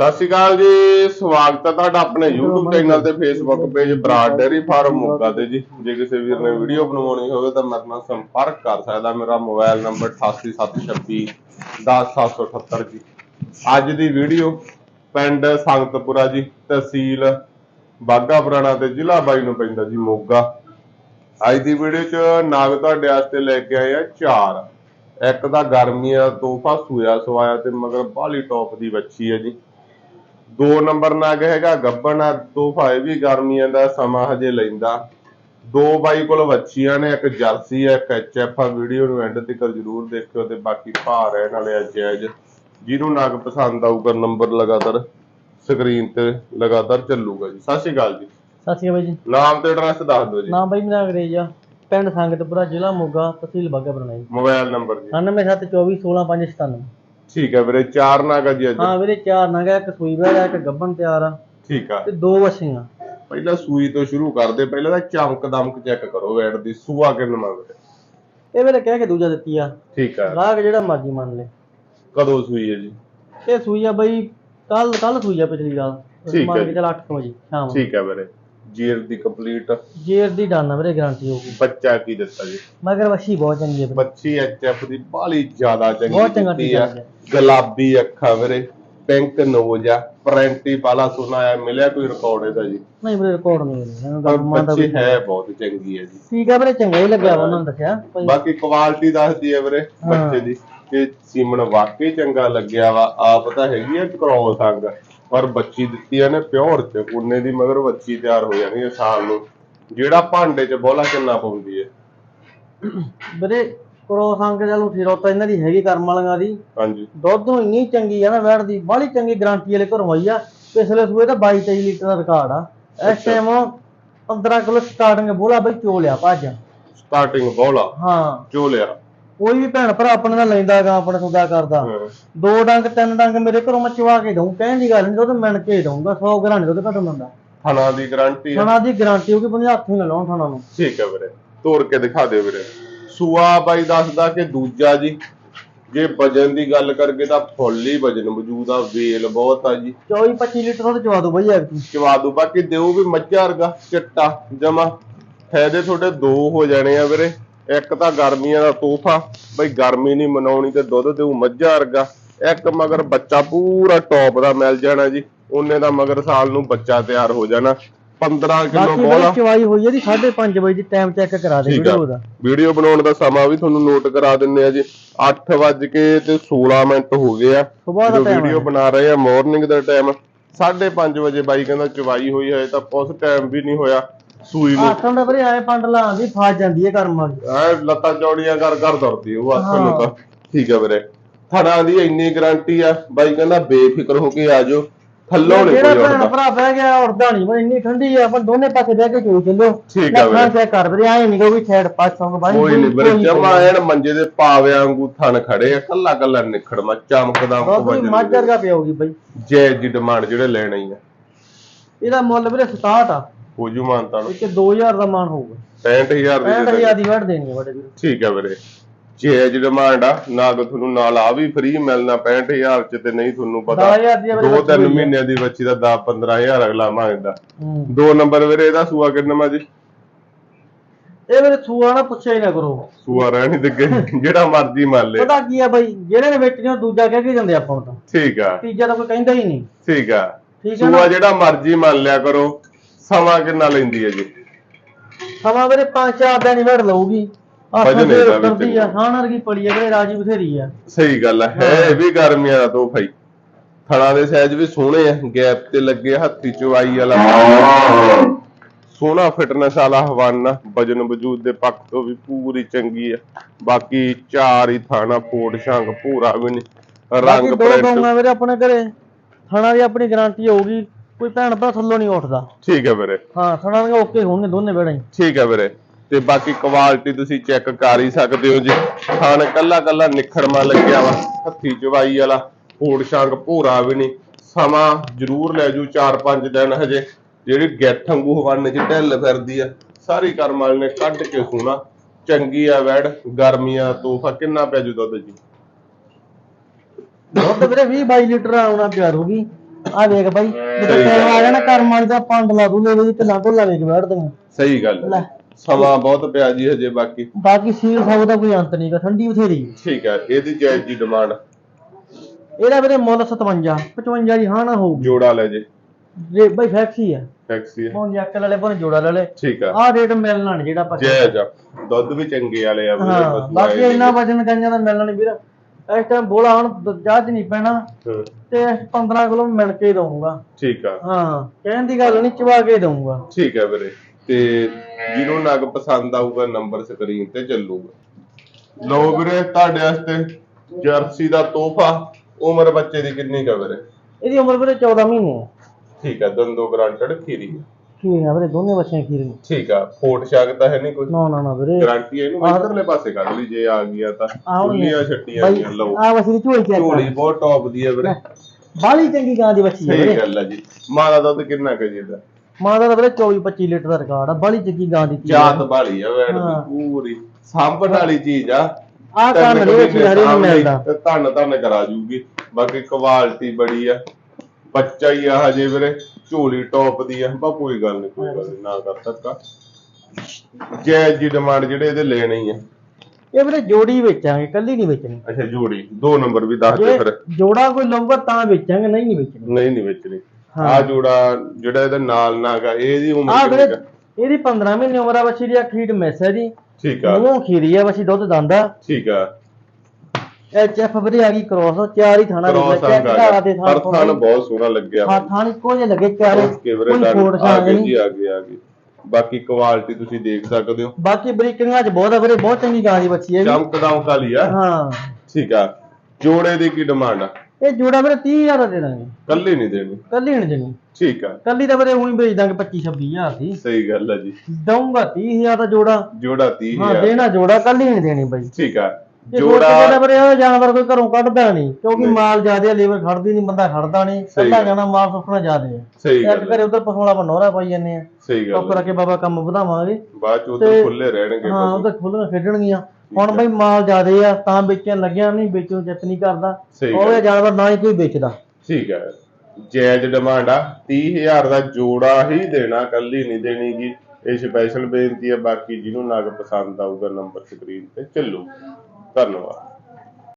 ਸਤਿ ਸ਼੍ਰੀ ਅਕਾਲ ਜੀ ਸਵਾਗਤ ਹੈ ਤੁਹਾਡਾ ਆਪਣੇ YouTube ਚੈਨਲ ਤੇ Facebook page Brar dairy farm Moga ਤੇ ਜੀ। ਜੇ ਕਿਸੇ ਵੀਰ ਨੇ ਵੀਡੀਓ ਬਣਵਾਉਣੀ ਹੋਵੇ ਤਾਂ ਮੇਰੇ ਨਾਲ ਸੰਪਰਕ ਕਰ ਸਕਦਾ। ਮੇਰਾ ਮੋਬਾਈਲ ਨੰਬਰ 8876 10778 ਜੀ। ਅੱਜ ਦੀ ਵੀਡੀਓ ਪਿੰਡ ਸੰਗਤਪੁਰਾ ਜੀ ਤਹਿਸੀਲ ਬਾਗਾ ਪੁਰਾਣਾ ਤੇ ਜ਼ਿਲ੍ਹਾ ਬਾਈ ਨੂੰ ਪੈਂਦਾ ਜੀ ਮੋਗਾ। ਅੱਜ ਦੀ ਵੀਡੀਓ 'ਚ ਨਾਗ ਤੁਹਾਡੇ ਵਾਸਤੇ ਲੈ ਕੇ ਆਏ ਆ ਚਾਰ। ਇੱਕ ਤਾਂ ਗਰਮੀਆਂ ਤੋਹਫਾ ਸੂਆ ਸਵਾਇਆ ਤੇ ਮਗਰ ਬਾਲੀ ਟੌਪ ਦੀ ਬੱਚੀ ਹੈ ਜੀ। ਦੋ ਨੰਬਰ ਨਗ ਹੈਗਾ ਗੱਬਣ ਆ ਤੋਹਫਾ ਇਹ ਵੀ ਗਰਮੀਆਂ ਦਾ ਸਮਾਂ ਹਜੇ ਲੈਂਦਾ। ਦੋ ਬਾਈ ਕੋਲ ਵੱਛੀਆਂ ਨੇ ਇੱਕ ਜਰਸੀ ਹੈ ਇੱਕ ਐਚਐਫ ਆ ਵੀਡੀਓ ਨੂੰ ਐਂਡ ਤੱਕ ਜਰੂਰ ਦੇਖਿਓ ਤੇ ਬਾਕੀ ਭਾਰ ਹੈ ਨਾਲੇ ਜਾਇਜ਼। ਜਿਹਨੂੰ ਨਗ ਪਸੰਦ ਆਊਗਾ ਨੰਬਰ ਲਗਾਤਾਰ ਸਕਰੀਨ ਤੇ ਲਗਾਤਾਰ ਚੱਲੂਗਾ ਜੀ। ਸਤਿ ਸ਼੍ਰੀ ਅਕਾਲ ਜੀ। ਸਤਿ ਸ਼੍ਰੀ ਅਕਾਲ ਜੀ। ਨਾਮ ਤੇ ਐਡਰੈਸ ਦੱਸ ਦਿਓ ਜੀ। ਨਾਮ ਬਾਈ ਮੇਰਾ ਅੰਗਰੇਜ਼ ਆ। ਪਿੰਡ ਸੰਗਤਪੁਰਾ ਜ਼ਿਲ੍ਹਾ ਮੋਗਾ ਤਹਿਸੀਲ ਬਾਗਾ ਜੀ। ਮੋਬਾਈਲ ਨੰਬਰ ਜੀ 9724216597 ਠੀਕ ਹੈ ਵੀਰੇ ਚਾਰ ਨਾਗਾ ਜੀ ਅੱਜ। ਹਾਂ ਵੀਰੇ ਚਾਰ ਨੰਗਾ ਇੱਕ ਸੂਈ ਬੈਠਾ ਇੱਕ ਗੱਬਣ ਤਿਆਰ ਆ ਠੀਕ ਆ। ਤੇ ਦੋ ਵਸੀਆਂ ਪਹਿਲਾਂ ਸੂਈ ਤੋਂ ਸ਼ੁਰੂ ਕਰਦੇ ਪਹਿਲਾਂ ਤਾਂ ਚਮਕ ਦਮਕ ਚੈੱਕ ਕਰੋ ਵੈਟ ਦੀ ਸੂਆ ਕਿੰਨ ਮੰਗਦੇ? ਇਹ ਵੀਰੇ ਕਹਿ ਕੇ ਦੂਜਾ ਦਿੱਤੀ ਆ। ਠੀਕ ਆ। ਰਾਗ ਜਿਹੜਾ ਮਰਜ਼ੀ ਮੰਨ ਲੈ। ਕਦੋਂ ਸੂਈ ਹੈ ਜੀ? ਇਹ ਸੂਈ ਆ ਬਾਈ ਕੱਲ ਕੱਲ ਸੂਈ ਆ ਪਿਛਲੀ ਰਾਤ। ਠੀਕ ਹੈ ਮੰਨ ਜੀ। ਕੇ ਚੱਲ 8 ਵਜੇ ਸ਼ਾਮ ਨੂੰ। ਠੀਕ ਹੈ ਵੀਰੇ। ਜੀਰ ਦੀ ਕੰਪਲੀਟ ਜੇਰ ਦੀ ਡਾਨਾ ਵੀਰੇ ਗਾਰੰਟੀ ਹੋਊਗੀ। ਬੱਚਾ ਕੀ ਦਿੱਤਾ ਜੀ? ਮਗਰ ਵਸ਼ੀ ਬਹੁਤ ਚੰਗੀ ਹੈ ਬੱਚੀ ਐਚਐਫ ਦੀ ਬਾਲੀ ਜ਼ਿਆਦਾ ਚੰਗੀ ਬਹੁਤ ਚੰਗਾ ਆ। ਹੈ। ਗੁਲਾਬੀ ਅੱਖਾਂ ਵੀਰੇ। ਪਿੰਕ ਨੋਜ਼ ਆ। ਪ੍ਰਿੰਟੀ ਬਾਲਾ ਸੋਨਾ ਆ ਮਿਲਿਆ ਕੋਈ ਰਿਕਾਰਡ ਇਹਦਾ ਜੀ? ਨਹੀਂ ਵੀਰੇ ਰਿਕਾਰਡ ਨਹੀਂ ਮੰਨਦਾ ਬੱਚੀ ਹੈ ਬਹੁਤ ਚੰਗੀ ਹੈ ਜੀ। ਠੀਕ ਆ ਵੀਰੇ ਚੰਗਾ ਹੀ ਲੱਗਿਆ ਵਾ ਉਹਨਾਂ ਨੇ ਦੱਸਿਆ। ਬਾਕੀ ਕੁਆਲਿਟੀ ਦੱਸਦੀ ਹੈ ਵੀਰੇ ਬੱਚੇ ਦੀ। ਕਿ ਸੀਮਨ ਵਾਕਈ ਚੰਗਾ ਲੱਗਿਆ ਵਾ। ਆਪ ਤਾਂ ਹੈਗੀ ਆ ਕ੍ਰੋਸ ਅੰਗ ਪਰ ਬੱਚੀ ਦਿੱਤੀ ਆ ਨੇ ਪਿਓਰ ਚ ਕੁੰਨੇ ਦੀ ਮਗਰ ਬੱਚੀ ਤਿਆਰ ਹੋ ਜਾਣੀ ਹੈ ਸਾਲ ਨੂੰ। ਜਿਹੜਾ ਭਾਂਡੇ ਚ ਬੋਲਾ ਕਿੰਨਾ ਪਾਉਂਦੀ ਹੈ ਵੀਰੇ ਕਰੋ ਸੰਗ ਚਲੋ ਫਿਰੋਤਾ ਇਹਨਾਂ ਦੀ ਹੈਗੀ ਕਰਮ ਵਾਲੀਆਂ ਦੀ। ਹਾਂਜੀ। ਦੁੱਧੋਂ ਇੰਨੀ ਚੰਗੀ ਆ ਨਾ ਵੈੜ ਦੀ ਬਾਹਲੀ ਚੰਗੀ ਗਾਰੰਟੀ ਵਾਲੇ ਘਰੋਂ ਆਈ ਆ। ਪਿਛਲੇ ਸੂਏ ਤਾਂ 22 23 ਲੀਟਰ ਦਾ ਰਿਕਾਰਡ ਆ। ਇਸ ਟਾਈਮ 15 ਕਿਲੋ ਸਟਾਰਟਿੰਗ ਬੋਲਾ ਬਈ ਚੋ ਲਿਆ ਭੱਜ ਸਟਾਰਟਿੰਗ ਬੋਲਾ ਹਾਂ। ਚੋ ਲਿਆ ਕੋਈ ਵੀ ਭੈਣ ਭਰਾ ਆਪਣੇ ਨਾਲ ਲੈਂਦਾਗਾ ਆਪਣੇ ਸੌਦਾ ਕਰਦਾ। ਦੋ ਡੰਗ ਤਿੰਨ ਡੰਗ ਮੇਰੇ ਘਰੋਂ ਮੈਂ ਚਵਾ ਕੇ ਦਊਂ ਕਹਿਣ ਦੀ ਗੱਲ ਨਹੀਂ ਦੁੱਧ ਮਿਣ ਕੇ ਦਊਂਗਾ 100 ਗ੍ਰਾਮ ਦੁੱਧ ਘੱਟ ਮੰਦਾ ਥਣਾ ਦੀ ਗਾਰੰਟੀ ਹੈ। ਥਣਾ ਦੀ ਗਾਰੰਟੀ ਹੋਊਗੀ ਬੰਦੇ ਹੱਥ ਹੀ ਨਾ ਲਾਉਣ ਥਣਾ ਨੂੰ। ਠੀਕ ਹੈ ਵੀਰੇ ਤੋੜ ਕੇ ਦਿਖਾ ਦਿਓ ਵੀਰੇ। ਸੂਆ ਬਾਈ ਦੱਸਦਾ ਕਿ ਦੂਜਾ ਜੀ ਜੇ ਵਜਨ ਦੀ ਗੱਲ ਕਰਗੇ ਤਾਂ ਫੁੱਲ ਹੀ ਵਜਨ ਮੌਜੂਦ ਆ ਵੇਲ ਬਹੁਤ ਆ ਜੀ। 24 25 ਲੀਟਰ ਦੁੱਧ ਚਵਾ ਦੋ ਬਈ ਐਕਟੀ ਚਵਾ ਦੂ ਬਾਕੀ ਦਿਓ ਵੀ ਮੱਝਾਂ ਵਰਗਾ ਚਿੱਟਾ ਜਮਾ। ਫਾਇਦੇ ਤੁਹਾਡੇ ਦੋ ਹੋ ਜਾਣੇ ਆ ਵੀਰੇ। ਇੱਕ ਤਾਂ ਗਰਮੀਆਂ ਦਾ ਤੋਹਫਾ ਬਈ ਗਰਮੀ ਨਹੀਂ ਮਨਾਉਣੀ ਤੇ ਦੁੱਧ ਦਿਓ ਮੱਝਾਂ ਵਰਗਾ। ਇੱਕ ਮਗਰ ਬੱਚਾ ਪੂਰਾ ਟੌਪ ਦਾ ਮਿਲ ਜਾਣਾ ਜੀ ਉਹਨੇ ਦਾ ਮਗਰ ਸਾਲ ਨੂੰ ਬੱਚਾ ਤਿਆਰ ਹੋ ਜਾਣਾ। 15 ਕਿਲੋ ਬੋਲਾ ਚਵਾਈ ਹੋਈ ਇਹਦੀ 5:30 ਵਜੇ ਦੀ ਟਾਈਮ ਚੈੱਕ ਕਰਾ ਦੇ ਵੀਡੀਓ ਦਾ। ਵੀਡੀਓ ਬਣਾਉਣ ਦਾ ਸਮਾਂ ਵੀ ਤੁਹਾਨੂੰ ਨੋਟ ਕਰਾ ਦਿੰਨੇ ਆ ਜੀ। 8 ਵੱਜ ਕੇ ਤੇ 16 ਮਿੰਟ ਹੋ ਗਏ ਆ। time video. ਬਣਾ ਰਹੇ ਆ ਮਾਰਨਿੰਗ ਦਾ ਟਾਈਮ 5:30 ਵਜੇ ਬਾਈ ਕਹਿੰਦਾ ਚਵਾਈ ਹੋਈ ਹੈ ਤਾਂ ਉਸ ਟਾਈਮ ਵੀ ਨਹੀਂ ਹੋਇਆ। ਸੂਈ ਨੂੰ ਆਥਣ ਦਾ ਵੀਰੇ ਆਏ ਪੰਡ ਲਾਉਂਦੀ ਫਸ ਜਾਂਦੀ ਹੈ ਕਰਮ ਵਾਲੀ। ਐ ਲੱਤਾਂ ਚੌੜੀਆਂ ਕਰ ਕਰ ਦਰਦੀ ਉਹ ਆਖਣ ਨੂੰ ਤਾਂ। ਠੀਕ ਆ ਵੀਰੇ। ਥਣਾ ਦੀ ਇੰਨੀ ਗਾਰੰਟੀ ਆ ਬਾਈ ਕਹਿੰਦਾ ਬੇਫਿਕਰ ਹੋ ਕੇ ਆ ਜਾਓ। ਥੱਲੋਂ ਨਹੀਂ ਕੋਈ ਭੈਣ ਭਰਾ ਬਹਿ ਗਿਆ ਉੜਦਾ ਨਹੀਂ ਪਰ ਇੰਨੀ ਠੰਡੀ ਆ ਆਪਾਂ ਦੋਨੇ ਪਾਸੇ ਬਹਿ ਕੇ ਚੋਈ ਚੱਲੋ? ਠੀਕ ਆ ਵੀਰੇ। ਚੈੱਕ ਕਰ ਵੀਰੇ ਆਏ ਨਹੀਂ ਕੋਈ ਸਾਈਡ ਪਾਸੋਂ ਬਾਈ ਕੋਈ ਨਹੀਂ ਵੀਰੇ ਜਮਾ ਐਨ ਮੰਜੇ ਦੇ ਪਾਵੇ ਵਾਂਗੂ ਥਣ ਖੜੇ ਆ ਕੱਲਾ ਕੱਲਾ ਨਿਖੜਮਾ ਚਮਕਦਾ ਦੁੱਧ ਵੀ ਮੱਝ ਵਜਨ ਵਰਗਾ ਪਿਆਉਗੀ ਬਾਈ। ਜੈ ਜੀ ਡਿਮਾਂਡ ਜਿਹੜੇ ਲੈਣੇ ਹੀ ਆ। ਇਹਦਾ ਮੁੱਲ ਵੀਰੇ 67 ਆ। ਹੋ ਜੂ ਮਾਨਤਾ ਨੂੰ। ਚ 2000 ਦਾ ਮਾਨ ਹੋਊਗਾ। 65000 ਦੀ ਦੇ 65000 ਦੀ। ਵੜ ਦੇਣੀ ਹੈ ਬੜੇ ਵੀਰੇ। ਠੀਕ ਹੈ ਵੀਰੇ। ਜੈ ਜੀ ਡਿਮਾਂਡ ਆ ਨਾਗ ਤੁਹਾਨੂੰ ਨਾਲ ਆ ਵੀ ਫ੍ਰੀ ਮਿਲਣਾ 65000 ਚ ਤੇ ਨਹੀਂ ਤੁਹਾਨੂੰ ਪਤਾ। 10000 ਦੀ ਆ ਵੀਰੇ ਦੋ ਬੱਚੀ ਤਿੰਨ ਹੋਈ ਆ। ਮਹੀਨਿਆਂ ਦੀ ਬੱਚੀ ਦਾ 10 15000 ਅਗਲਾ ਮੰਗਦਾ ਹੂੰ। ਦੋ ਨੰਬਰ ਵੀਰੇ ਇਹਦਾ ਸੂਆ ਕਿੰਨਾ ਮਾ ਜੀ? ਇਹ ਵੀਰੇ ਸੂਆ ਨਾ ਪੁੱਛਿਆ ਹੀ ਨਾ ਕਰੋ। ਸੂਆ ਰਹਿਣੀ ਤੇ ਜਿਹੜਾ ਮਰਜ਼ੀ ਮੰਨ ਲੈ। ਪਤਾ ਕੀ ਆ ਬਾਈ ਜਿਹੜੇ ਨੇ ਵੇਚਣੇ ਉਹ ਦੂਜਾ ਕਹਿ ਕੇ ਜਾਂਦੇ ਆਪਾਂ ਨੂੰ ਤਾਂ। ਠੀਕ ਆ। ਤੀਜਾ ਤਾਂ ਕੋਈ ਕਹਿੰਦਾ ਹੀ ਨਹੀਂ। ਠੀਕ ਆ ਨਾ? ਸੂਆ ਜਿਹੜਾ ਮਰਜ਼ੀ ਮੰਨ ਲਿਆ ਕਰੋ। ਸਮਾਂ ਕਿੰਨਾ ਲੈਂਦੀ ਹੈ ਜੀ? ਸਮਾਂ ਵੀਰੇ ਪੰਜ ਚਾਰ ਦਿਨ ਹੀ ਵੜ ਲਊਗੀ। ਆਹ ਵਜਨ ਥੱਲੇ ਇਹਦਾ ਵੀ ਉਤਰਦੀ ਆ ਖਾਣ ਵਰਗੀ ਪੜੀ ਆ ਵੀਰੇ ਰਾਜੀ ਬਥੇਰੀ ਆ। ਸਹੀ ਗੱਲ ਹੈ ਹੈ। ਇਹ ਵੀ ਗਰਮੀਆਂ ਦਾ ਤੋਹਫਾ ਹੀ। ਥਣਾ ਦੇ ਸਾਈਜ਼ ਵੀ ਸੋਹਣੇ ਆ ਗੈਪ ਤੇ ਲੱਗੇ ਹੱਥੀ ਚਵਾਈ ਵਾਲਾ ਸੋਹਣਾ ਫਿਟਨੈਸ ਵਾਲਾ ਹਵਾਨਾ ਵਜਨ ਵਜੂਦ ਦੇ ਪੱਖ ਤੋਂ ਵੀ ਪੂਰੀ ਚੰਗੀ ਆ। ਬਾਕੀ ਚਾਰ ਹੀ ਥਾਣਾ ਫੋਟ ਸ਼ੰਗ ਪੂਰਾ ਵੀ ਨਹੀਂ। ਬਾਕੀ ਰੰਗ ਦੋ ਪ੍ਰਿੰਟ ਗਊਆਂ ਵੀਰੇ ਆਪਣੇ ਘਰੇ। ਥਣਾ ਦੀ ਆਪਣੀ ਗਾਰੰਟੀ ਹੋਊਗੀ ਕੋਈ ਭੈਣ ਭਰਾ ਥੱਲੋਂ ਨਹੀਂ ਉੱਠਦਾ। ਠੀਕ ਹੈ ਵੀਰੇ। ਹਾਂ ਥਣਾ ਦੀਆਂ ਓਕੇ ਹੋਣਗੇ ਦੋਨੇ ਬੇੜਾ ਹੀ। ਠੀਕ ਹੈ ਵੀਰੇ। ਤੇ ਬਾਕੀ ਕੁਆਲਿਟੀ ਤੁਸੀਂ ਚੈੱਕ ਕਰ ਹੀ ਸਕਦੇ ਹੋ ਜੀ। ਥਣ ਕੱਲਾ ਕੱਲਾ ਨਿਖੜਮਾ ਲੱਗਿਆ ਵਾ ਹੱਥੀ ਚਵਾਈ ਵਾਲਾ ਫੋੜ ਸ਼ੰਗ ਭੂਰਾ ਵੀ ਨਹੀਂ। ਸਮਾਂ ਜ਼ਰੂਰ ਲੈ ਜੂ 4-5 ਦਿਨ ਹਜੇ। ਜਿਹੜੀ ਗਿੱਠ ਵਾਂਗੂ ਹਵਾਨੇ 'ਚ ਢਿੱਲ ਫਿਰਦੀ ਆ ਸਾਰੀ ਕਰਮ ਵਾਲੇ ਨੇ ਕੱਢ ਕੇ ਸੋਣਾ ਚੰਗੀ ਆ ਵੈੜ ਗਰਮੀਆਂ ਤੋਹਫਾ ਕਿੰਨਾ ਪੈ ਜੂ ਦੁੱਧ ਜੀ? ਦੁੱਧ ਵੀਰੇ 20 22 ਲੀਟਰ ਆਉਣਾ ਪਿਆਰ ਹੋਗੀ ਆ ਵੇਖ ਬਾਈ ਜਦੋਂ ਟਾਈਮ ਆ ਨਾ ਕਰਮ ਵਾਲੀ ਦਾ ਪੰਡ ਲਾ ਦੂਲੇ ਵੀ ਢਿੱਲਾਂ ਢੋਲਾਂ ਵੇਚ ਬੈਠ ਦੀਆਂ ਸਹੀ ਗੱਲ ਲੈ। ਹੈ ਸਮਾਂ ਬਹੁਤ ਪਿਆ ਜੀ ਹਜੇ ਬਾਕੀ। ਬਾਕੀ ਸੀਲ ਸਭ ਦਾ ਕੋਈ ਅੰਤ ਨਹੀਂਗਾ ਠੰਡੀ ਬਥੇਰੀ ਠੀਕ ਹੈ ਇਹਦੀ ਜਾਇਜ਼ ਜੀ ਡਿਮਾਂਡ। ਇਹਦਾ ਵੀਰੇ ਮੁੱਲ 57 55 ਦੀ ਹਾਂ ਨਾ ਹੋਊਗੀ ਜੋੜਾ ਲੈ ਜੇ। ਜੇ ਬਾਈ ਫੈਕਸੀ ਆ ਟੈਕਸੀ ਹੈ। ਹੁਣ ਜੱਕ ਲੈ ਲੈ ਭਾਵੇਂ ਜੋੜਾ ਲੈ ਲੈ। ਠੀਕ ਹੈ। ਆਹ ਰੇਟ ਮਿਲਣਾ ਨੀ ਜਿਹੜਾ ਆਪਾਂ ਜਾਇਜ਼ ਆ ਦੁੱਧ ਵੀ ਚੰਗੇ ਵਾਲੇ ਆ ਵੀਰੇ ਹਾਂ ਪਸ਼ੂ ਬਾਕੀ ਇੰਨਾ ਵਜਨ ਕੰਜਾਂ ਦਾ ਮਿਲਣਾ ਨੀ ਵੀਰ। ਇਸ ਟਾਈਮ ਬੋਲਾ ਹੁਣ ਚਾਹ ਚ ਨਹੀਂ ਪੈਣਾ। ਹੂੰ, ਤੇ 15 ਕਿਲੋ ਮਿਲ ਕੇ ਦਊਂਗਾ। ਠੀਕ ਆ। ਹਾਂ ਕਹਿਣ ਦੀ ਗੱਲ ਨਹੀਂ ਚਵਾ ਕੇ ਦਊਂਗਾ। ਠੀਕ ਹੈ ਵੀਰੇ। ਤੇ ਜਿਹਨੂੰ ਨਗ ਪਸੰਦ ਆਊਗਾ ਨੰਬਰ ਸਕਰੀਨ ਤੇ ਚੱਲੂਗਾ। ਲਓ ਵੀਰੇ ਤੁਹਾਡੇ ਵਾਸਤੇ ਜਰਸੀ ਦਾ ਤੋਹਫਾ। ਉਮਰ ਬੱਚੇ ਦੀ ਕਿੰਨੀ ਕੁ ਆ ਵੀਰੇ? ਇਹਦੀ ਉਮਰ ਵੀਰੇ 14 ਮਹੀਨੇ ਹੈ ਠੀਕ ਆ ਦੰਦੋ ਗਰਾਂਟਡ ਖੀਰੀ ਆ। ਖੀਰੀਆਂ ਵੀਰੇ? ਦੋਨੇ ਬੱਚੇ ਖੀਰੀਆਂ ਠੀਕ ਆ ਫੋਟ ਸ਼ਾਕ ਤਾਂ ਹੈ ਨਹੀਂ ਕੋਈ? ਨਾ ਨਾ ਨਾ ਵੀਰੇ। ਗਾਰੰਟੀ ਇਹਨੂੰ ਇਧਰਲੇ ਪਾਸੇ ਕੱਢ ਲਈ ਜੇ ਆ ਗਿਆ ਤਾਂ। ਖੁੱਲੀਆਂ ਛੱਟੀਆਂ ਬਾਈ ਦੀਆਂ ਲਓ। ਆ ਵਸੀ ਦੀ ਝੋਲੀ ਚੈੱਕ ਝੋਲੀ ਬਹੁਤ ਟੌਪ ਦੀ ਹੈ ਵੀਰੇ। ਬਾਲੀ ਚੰਗੀ ਗਾਂ ਦੀ ਬੱਚੀ ਹੈ ਸਹੀ ਗੱਲ ਹੈ ਜੀ। ਮਾਂ ਦਾ ਦੁੱਧ ਕਿੰਨਾ ਕੁ ਜੀ ਦਾ ਮਾਂ ਦਾ ਵੀਰੇ 24 25 ਲੀਟਰ ਦਾ ਰਿਕਾਰਡ ਆ। ਬਾਲੀ ਚੰਗੀ ਗਾਂ ਦੀ ਜਾਤ ਬਾਲੀ ਆ ਹਾਂ। ਦੀ ਪੂਰੀ। ਸਾਂਭਣ ਵਾਲੀ ਚੀਜ਼ ਆ। ਆਹ ਕੰਮ ਨਹੀਂ ਕੁ ਵਿੱਚ ਹਰੇ ਨੂੰ ਲਈ ਮਿਲਦਾ। ਤੇ ਧੰਨ ਧੰਨ ਕਰਾ ਜੂਗੀ। ਬਾਕੀ ਕੁਆਲਿਟੀ ਬੜੀ ਆ। ਬੱਚਾ ਹੀ ਆ ਹਜੇ ਵੀਰੇ। ਝੋਲੀ ਟੌਪ ਦੀ ਆ ਬਾ ਕੋਈ ਗੱਲ ਨਹੀਂ ਕੋਈ ਗੱਲ ਨੀ ਨਾ ਕਰ ਸਕਾ ਜੈ ਜੀ ਡਿਮਾਂਡ ਜਿਹੜੇ ਇਹਦੇ ਲੈਣੇ ਹੀ ਆ। ਇਹ ਵੀਰੇ ਜੋੜੀ ਵੇਚਾਂਗੇ ਕੱਲੀ ਨਹੀਂ ਵੇਚਣੀ। ਅੱਛਾ ਜੋੜੀ ਦੋ ਨੰਬਰ ਵੀ ਦੱਸ ਦੇ ਜੇ ਫਿਰ। ਜੋੜਾ ਕੋਈ ਲਊਗਾ ਤਾਂ ਵੇਚਾਂਗੇ ਨਹੀਂ ਨਹੀਂ ਵੇਚਣੀ। ਨਹੀਂ ਨਹੀਂ ਵੇਚਣੀ। ਹਾਂ। ਆ ਜੋੜਾ ਜਿਹੜਾ ਇਹਦੇ ਨਾਲ ਨਾਗਾ ਇਹਦੀ ਆ ਉਮਰ ਵੀਰੇ ਕਿੰਨੀ ਕੁ? ਇਹਦੀ 15 ਮਹੀਨੇ ਉਮਰ ਆ ਬੱਚੀ ਦੀ ਅਖੀਟ ਮੈਸ ਹੈ ਜੀ। ਠੀਕ ਆ। ਮੂੰਹ ਖੀਰੀ ਆ ਬੱਚੀ ਦੁੱਧ ਦੰਦਾ ਠੀਕ ਆ। ਐਚ ਐਫ ਵੀਰੇ ਆ ਗਈ ਕ੍ਰੋਸ ਚਾਰ ਹੀ ਥਾਣਾ ਅੰਗ ਆ ਕਰਾ ਗਿਆ ਦੇ ਪਰ ਥਾਨ ਬਹੁਤ ਸੋਹਣਾ ਲੱਗਿਆ। ਹਾਂ ਥਾਣ ਜਿਹੇ ਲੱਗੇ ਚਾਰੇ ਕੋਈ ਫੋੜ ਆ ਗਏ ਜੀ ਨਹੀਂ ਆ ਗਏ ਆ ਗਏ। ਬਾਕੀ ਕੁਆਲਿਟੀ ਤੁਸੀਂ ਦੇਖ ਸਕਦੇ ਹੋ। ਬਾਕੀ ਬਰੀਕਿੰਗਾਂ ਚ ਬਹੁਤ ਆ ਵੀਰੇ ਬਹੁਤ ਚੰਗੀ ਗਾਂ ਦੀ ਬੱਚੀ ਹੈ ਵੀ ਚਮਕਦਾਰ ਕਾਲੀ ਆ। ਹਾਂ। ਠੀਕ ਆ। ਜੋੜੇ ਦੀ ਕੀ ਡਿਮਾਂਡ ਆ? ਇਹ ਜੋੜਾ ਵੀਰੇ 30000 ਦਾ ਦੇ ਦਾਂਗੇ ਕੱਲੀ ਨਹੀਂ ਦੇਣੀ। ਕੱਲੀ ਨਹੀਂ ਦੇਣੀ। ਠੀਕ ਆ। ਕੱਲੀ ਤਾਂ ਵੀਰੇ ਉਹੀ ਵੇਚ ਦਾਂਗੇ 25 26000 ਦੀ। ਸਹੀ ਗੱਲ ਆ ਜੀ। ਦਊਂਗਾ 30000 ਦਾ ਜੋੜਾ। ਜੋੜਾ 30 ਹਾਂ ਦੇਣਾ ਜੋੜਾ ਕੱਲੀ ਨਹੀਂ ਦੇਣੀ ਬਾਈ। ਠੀਕ ਆ। ਜੋੜਾ ਵੀਰੇ ਇਹ ਜਾਨਵਰ ਕੋਈ ਘਰੋਂ ਕੱਢਦਾ ਨਹੀਂ ਕਿਉਂਕਿ ਮਾਲ ਜ਼ਿਆਦੇ ਲੇਬਰ ਖੜਦੀ ਨਹੀਂ ਬੰਦਾ ਖੜਦਾ ਨਹੀਂ ਕੱਢਾ। ਜਾਣਾ ਮਾਲ ਸੁੱਕਣਾ ਜ਼ਿਆਦੇ ਆ। ਸਹੀ ਇੱਕ ਗੱਲ। ਘਰੇ ਉਧਰ ਪਸੂਲਾ ਬਨੋਰਾ ਪਾਈ ਜਾਂਦੇ ਆ। ਸਹੀ ਗੱਲ। ਟੋਕਰ। ਕੇ ਬਾਬਾ ਕੰਮ ਵਧਾਵਾਂਗੇ। ਬਾਅਦ ਚ ਉਧਰ ਖੁੱਲੇ ਰਹਿਣਗੇ ਹਾਂ। ਉਧਰ ਖੁੱਲ੍ਹੀਆਂ ਖੇਡਣਗੀਆਂ। ਹੁਣ ਬਈ ਮਾਲ ਜ਼ਿਆਦੇ ਆ ਤਾਂ ਵੇਚਣ ਲੱਗਿਆ ਨਹੀਂ ਵੇਚਣ ਚਿੱਤ ਨਹੀਂ ਕਰਦਾ। ਉਹ ਜਾਨਵਰ ਨਾ ਹੀ ਕੋਈ ਵੇਚਦਾ। ਠੀਕ ਹੈ ਜਾਇਜ਼ ਡਿਮਾਂਡ ਆ। 30000 ਦਾ ਜੋੜਾ ਹੀ ਦੇਣਾ ਕੱਲੀ ਨਹੀਂ ਦੇਣੀਗੀ। ਇਹ ਸਪੈਸ਼ਲ ਬੇਨਤੀ ਹੈ ਬਾਕੀ ਜਿਹਨੂੰ ਨਗ ਪਸੰਦ ਆਊਗਾ ਨੰਬਰ ਸਕਰੀਨ ਤੇ ਚੱਲੂ। ਧੰਨਵਾਦ।